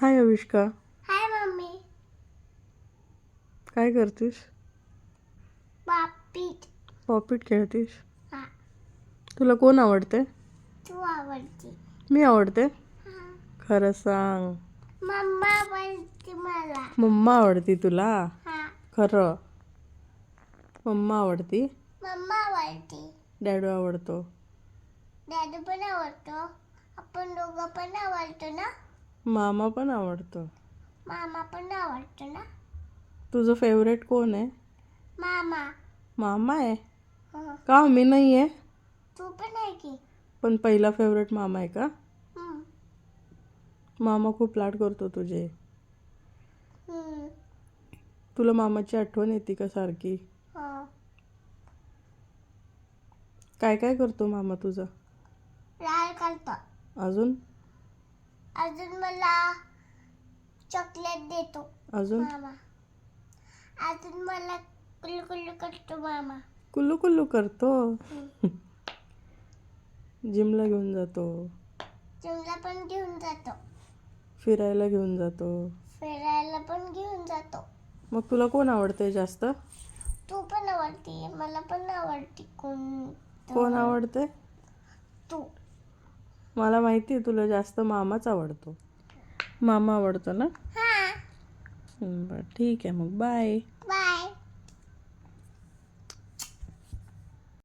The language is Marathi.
हाय अविष्का हाय मम्मी. काय करतीस? पापीट पॉपिट खेळतीस? हा. तुला कोण आवडते? तू आवडते. मी आवडते? हा. खरं सांग. मम्मा आवडते मला. मम्मा आवडती तुला? हा. खरं. मम्मा आवडती? मम्मा आवडते. डॅडू आवडतो. डॅडू पण आवडतो. आपण दोघं पण आवडतो ना? मामा पण आवडतो. मामा पण आवडतो ना? तुझं फेवरेट कोण आहे? मामा. मामा आहे? हं. का मी नाही आहे तू पण आहे की? पण पहिला फेवरेट मामा आहे का? हं. मामा खूप लाड करतो तुझे. हं. तुला मामाची आठवण येते का सारखी? हं. काय काय करतो मामा तुझा? लाल करतो. अजून? अजून मला चॉकलेट देतो अजून? मामा. अजून मला कुल्लू कुल्लू करतो मामा. कुल्लू कुल्लू करतो? जिमला घेऊन जातो. जिमला पण घेऊन जातो. फिरायला घेऊन जातो. फिरायला पण घेऊन जातो. मग तुला कोण आवडते जास्त? तू पण आवडते मला पण आवडते कोण? कोण आवडते तू. मला माहिती आहे तुला जास्त मामाच आवडतो. मामा आवडतो ना? बरं ठीक आहे मग. बाय